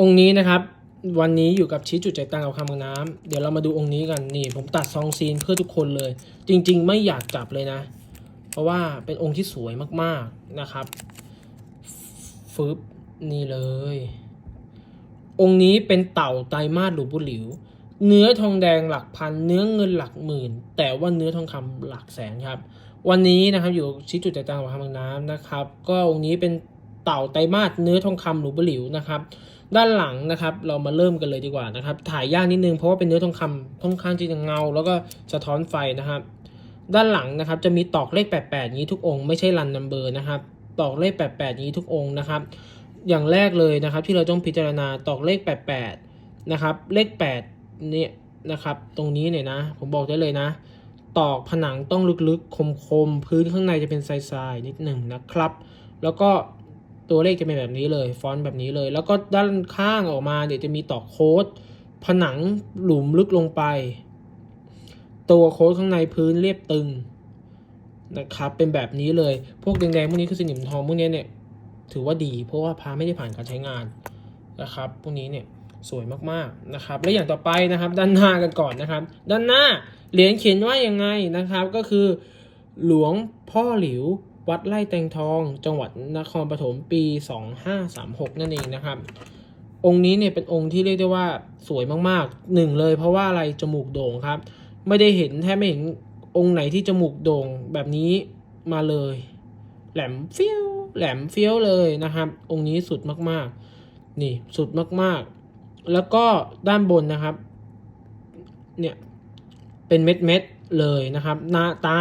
องค์นี้นะครับ วันนี้อยู่กับชี้จุดใจตังกับคำกับน้ำเดี๋ยวเรามาดูองค์นี้กันนี่ ผมตัดซองซีนเพื่อทุกคนเลย จริง ๆ ไม่อยากจับเลยนะ เพราะว่าเป็นองค์ที่สวยมากๆนะครับฟึบนี่เลย องค์นี้เป็นเต่าไตมาสหลวงปู่หลิว เนื้อทองแดงหลักพัน เนื้อเงินหลักหมื่น แต่ว่าเนื้อทองคำหลักแสนครับ วันนี้นะครับอยู่ชี้จุดใจตังกับคำกับน้ำนะครับ ก็องค์นี้เป็น เต่าไตรมาสเนื้อทองคำหลวงปู่หลิวนะครับ ด้านหลังนะครับ เรามาเริ่มกันเลยดีกว่านะครับ ถ่ายยากนิดนึงเพราะว่าเป็นเนื้อทองคำค่อนข้างที่จะเงา แล้วก็สะท้อนไฟนะครับ ด้านหลังนะครับจะมีตอกเลข 88 นี้ทุกองค์ไม่ใช่รันนัมเบอร์นะครับ ตอกเลข 88 นี้ทุกองค์นะครับ อย่างแรกเลยนะครับ ที่เราต้องพิจารณาตอกเลข 88 นะครับ เลข 8 เนี่ยนะครับ ตรงนี้เนี่ยนะ ผมบอกได้เลยนะตอกผนังต้องลึกๆ คมๆ พื้นข้างในจะเป็นทรายๆ นิดหนึ่งนะครับ แล้วก็ ตัวเลขจะเป็นแบบนี้เลยฟอนต์แบบนี้เลย แล้วก็ด้านข้างออกมาเนี่ยวจะมีตอกโค้ด ผนังหลุมลึกลงไป ตัวโค้ดข้างในพื้นเรียบตึงนะครับ เป็นแบบนี้เลย พวกแดงๆพวกนี้คือสนิมทองพวกนี้เนี่ยถือว่าดี เพราะว่าพาไม่ได้ผ่านการใช้งานนะครับพวกนี้เนี่ยสวยมากๆนะครับ และอย่างต่อไปนะครับ ด้านหน้ากันก่อนนะครับ ด้านหน้าเหรียญเขียนว่ายังไงนะครับ ก็คือ หลวงพ่อหลิว วัดไร่แตงทอง จังหวัดนครปฐมปี 2536 นั่นเองนะครับ องค์นี้เนี่ยเป็นองค์ที่เรียกได้ว่าสวยมากๆหนึ่งเลย เพราะว่าอะไรจมูกโด่งครับ ไม่ได้เห็นแทบไม่เห็นองค์ไหนที่จมูกโด่งแบบนี้มาเลย แหลมเฟี้ยวแหลมเฟี้ยวเลยนะครับ องค์นี้สุดมากๆ นี่สุดมากๆ แล้วก็ด้านบนนะครับ เนี่ยเป็นเม็ดเม็ดๆเลยนะครับหน้าตา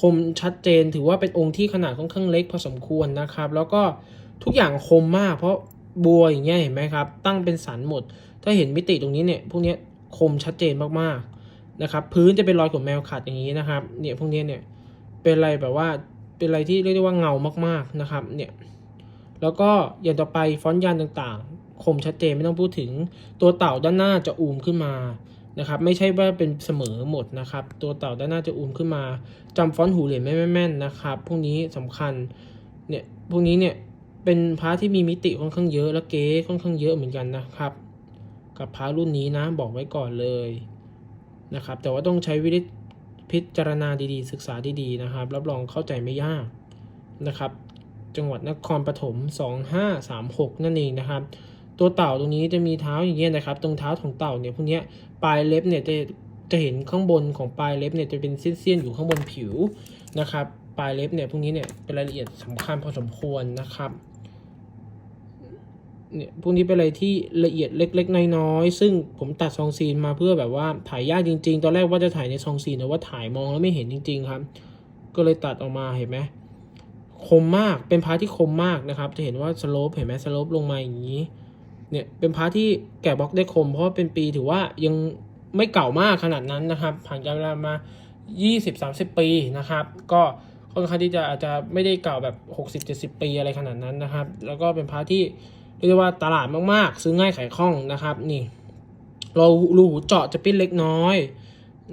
คมชัดเจนถือว่าเป็นองค์ที่ขนาดค่อนข้างเล็กพอสมควรนะครับ แล้วก็ทุกอย่างคมมากเพราะบัวอย่างเงี้ยเห็นไหมครับ ตั้งเป็นสันหมด ถ้าเห็นมิติตรงนี้เนี่ยพวกเนี้ยคมชัดเจนมากๆนะครับ พื้นจะเป็นรอยขนแมวขัดอย่างนี้นะครับ เนี่ยพวกเนี้ยเนี่ยเป็นอะไรแบบว่าเป็นอะไรที่เรียกได้ว่าเงามากๆนะครับ เนี่ยแล้วก็อย่างต่อไปฟอนต์ยันต่างๆ คมชัดเจนไม่ต้องพูดถึงตัวเต่าด้านหน้าจะอูมขึ้นมา นะครับไม่ใช่ว่าเป็นเสมอหมดนะครับ ตัวเต่าด้านหน้าจะอูมขึ้นมาจำฟอนต์หูเหรียญไม่แม่นๆนะครับ พวกนี้สำคัญเนี่ยพวกนี้เนี่ยเป็นพระที่มีมิติค่อนข้างเยอะและเก๊ค่อนข้างเยอะเหมือนกันนะครับ กับพระรุ่นนี้นะบอกไว้ก่อนเลยนะครับ แต่ว่าต้องใช้วิธีพิจารณาดีๆ ศึกษาดีๆนะครับ รับรองเข้าใจไม่ยากนะครับ จังหวัดนครปฐม 2536 นั่นเองนะครับ ตัวเต่าตรงนี้จะมีเท้าอย่างเงี้ยนะครับ ตรงเท้าของเต่าเนี่ยพวกเนี้ยปลายเล็บเนี่ยจะจะเห็นข้างบนของปลายเล็บเนี่ยจะเป็นเส้นๆอยู่ข้างบนผิวนะครับ ปลายเล็บเนี่ยพวกนี้เนี่ยเป็นรายละเอียดสำคัญพอสมควรนะครับเนี่ยพวกนี้เป็นอะไรที่ละเอียดเล็ก ๆ น้อยๆซึ่งผมตัดซองซีนมาเพื่อแบบว่าถ่ายยากจริง ๆ ตอนแรกว่าจะถ่ายในซองซีนแต่ว่าถ่ายมองแล้วไม่เห็นจริง ๆ ครับ ก็เลยตัดออกมาเห็นไหมคมมากเป็นพาร์ทที่คมมากนะครับ จะเห็นว่าสโลปเห็นไหมสโลปลงมาอย่างนี้ เนี่ยเป็นพาร์ทที่แกะบล็อกได้คม เพราะว่าเป็นปีถือว่ายังไม่เก่ามากขนาดนั้นนะครับ ผ่านการเวลามา 20-30 ปีนะครับ ก็ค่อนข้างที่จะอาจจะไม่ได้เก่าแบบ 60-70 ปีอะไรขนาดนั้นนะครับ แล้วก็เป็นพาร์ทที่เรียกว่าตลาดมากๆ ซื้อง่ายขายคล่องนะครับ นี่เรารูหูเจาะจะปิ้นเล็กน้อย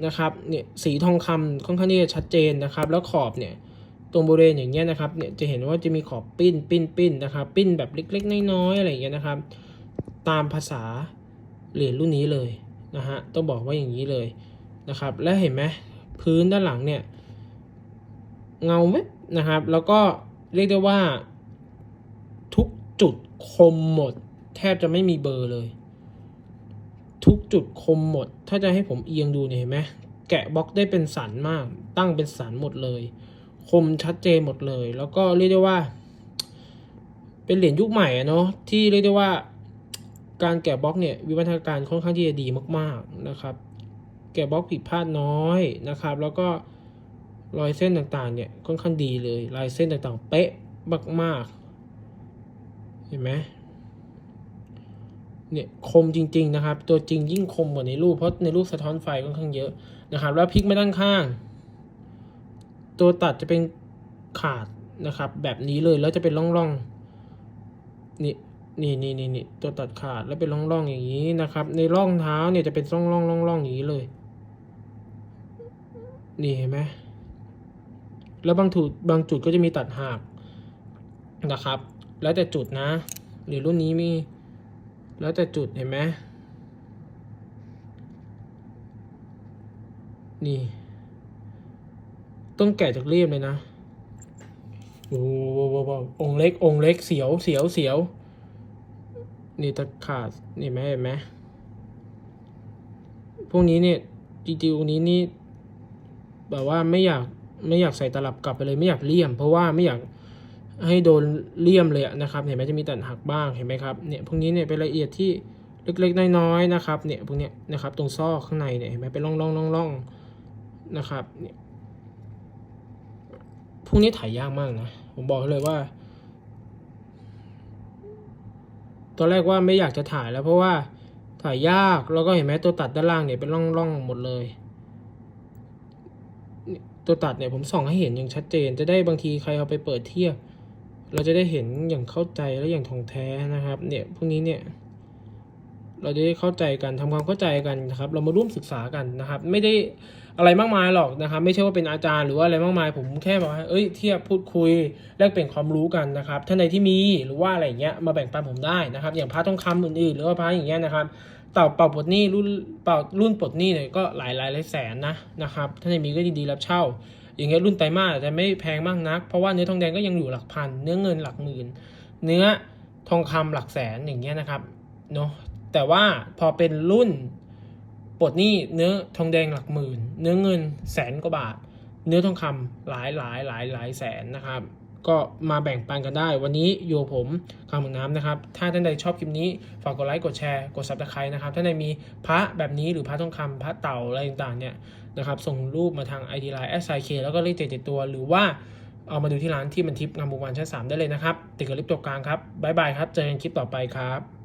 นะครับเนี่ยสีทองคำค่อนข้างที่จะชัดเจนนะครับ แล้วขอบเนี่ยตรงบริเวณอย่างเงี้ยนะครับเนี่ยจะเห็นว่าจะมีขอบปิ้นปิ้นปิ้นนะครับ ปิ้นแบบเล็กๆน้อยๆอะไรอย่างเงี้ยนะครับ ตามภาษาเหรียญรุ่นนี้เลยนะฮะต้องบอกว่าอย่างนี้เลยนะครับ และเห็นไหมพื้นด้านหลังเนี่ยเงาไหมนะครับ แล้วก็เรียกได้ว่าทุกจุดคมหมด แทบจะไม่มีเบอร์เลย ทุกจุดคมหมด ถ้าจะให้ผมเอียงดูเนี่ยเห็นไหมแกะบล็อกได้เป็นสันมาก ตั้งเป็นสันหมดเลย คมชัดเจนหมดเลย แล้วก็เรียกได้ว่า เป็นเหรียญยุคใหม่เนาะที่เรียกได้ว่า การแกะบล็อกเนี่ยวิวัฒนาการค่อนข้างที่จะดีมากๆนะครับ แกะบล็อกผิดพลาดน้อยนะครับ แล้วก็รอยเส้นต่างๆเนี่ยค่อนข้างดีเลยลายเส้นต่างๆ เป๊ะมากๆ เห็นไหมเนี่ยคมจริง ๆ นะครับ ตัวจริงยิ่งคมกว่าในรูปเพราะในรูปสะท้อนไฟค่อนข้างเยอะนะครับ แล้วพลิกมาด้านข้าง ตัวตัดจะเป็นขาดนะครับ แบบนี้เลยแล้วจะเป็นร่องๆนี่ นี่นี่นี่นี่ตัวตัดขาดแล้วเป็นร่องๆอย่างนี้นะครับ ในร่องเท้าเนี่ยจะเป็นร่องร่องร่องร่องอย่างนี้เลย นี่เห็นไหมแล้วบางจุดบางจุดก็จะมีตัดหักนะครับ แล้วแต่จุดนะ หรือรุ่นนี้มี แล้วแต่จุดเห็นไหมนี่ ต้องแกะจากเรียบเลยนะโอ้โหองเล็กองเล็กเสียวเสียวเสียว นี่ตะขาดนี่ไหมเห็นไหมพวกนี้เนี่ยจริงๆองนี้นี่แบบว่าไม่อยากไม่อยากใส่ตลับกลับไปเลยไม่อยากเลี่ยม เพราะว่าไม่อยากให้โดนเลี่ยมเลยนะครับ เห็นไหมจะมีตัดหักบ้างเห็นไหมครับเนี่ยพวกนี้เนี่ยเป็นรายละเอียดที่เล็กๆน้อยๆนะครับเนี่ยพวกเนี้ยนะครับตรงซอกข้างในเนี่ยเห็นไหมเป็นร่องๆร่องๆนะครับเนี่ยพวกนี้ถ่ายยากมากนะผมบอกเลยว่า ตอนแรกว่าไม่อยากจะถ่ายแล้วเพราะว่าถ่ายยากแล้วก็เห็นไหมตัวตัดด้านล่างเนี่ยเป็นร่องๆหมดเลย ตัวตัดเนี่ยผมส่องให้เห็นอย่างชัดเจน จะได้บางทีใครเอาไปเปิดเทียบ เราจะได้เห็นอย่างเข้าใจและอย่างท่องแท้นะครับ เนี่ยพวกนี้เนี่ยเราจะได้เข้าใจกันทำความเข้าใจกันนะครับ เรามาร่วมศึกษากันนะครับ ไม่ได้ อะไรมากมายหรอกนะครับไม่ใช่ว่าเป็นอาจารย์หรือว่าอะไรมากมาย ผมแค่บอกว่าเอ้ยเทียบพูดคุยแลกเปลี่ยนความรู้กันนะครับท่านใดที่มีหรือว่าอะไรเงี้ยมาแบ่งปันผมได้นะครับ อย่างพระทองคำอื่นๆหรือว่าพระอย่างเงี้ยนะครับเต่าเป่าปลดหนี้รุ่นเป่ารุ่นปลดหนี้เนี่ยก็หลายหลายหลายแสนนะนะครับถ้านในมีก็ดีๆรับเช่า อย่างเงี้ยรุ่นไตรมาสอาจจะไม่แพงมากนัก เพราะว่าเนื้อทองแดงก็ยังอยู่หลักพัน เนื้อเงินหลักหมื่น เนื้อทองคำหลักแสนอย่างเงี้ยนะครับเนาะแต่ว่าพอเป็นรุ่น ปลดหนี้เนื้อทองแดงหลักหมื่น เนื้อเงินแสนกว่าบาท เนื้อทองคำหลายหลายหลายหลายแสนนะครับ ก็มาแบ่งปันกันได้ วันนี้อยู่กับผมคำหมือนน้ำนะครับ ถ้าท่านใดชอบคลิปนี้ ฝากกดไลค์กดแชร์กดซับสไครต์นะครับถ้านใดมีพระแบบนี้หรือพระทองคำพระเต่าอะไรต่างๆเนี่ยนะครับส่งรูปมาทาง ID Line s i k แล้วก็เลขเจ็ดตัวหรือว่าเอามาดูที่ร้านที่มันทิปงามวงวานชั้นสามได้เลยนะครับ ติดกับลิฟต์ตัวกลางครับ บ๊ายบายครับ เจอกันคลิปต่อไปครับ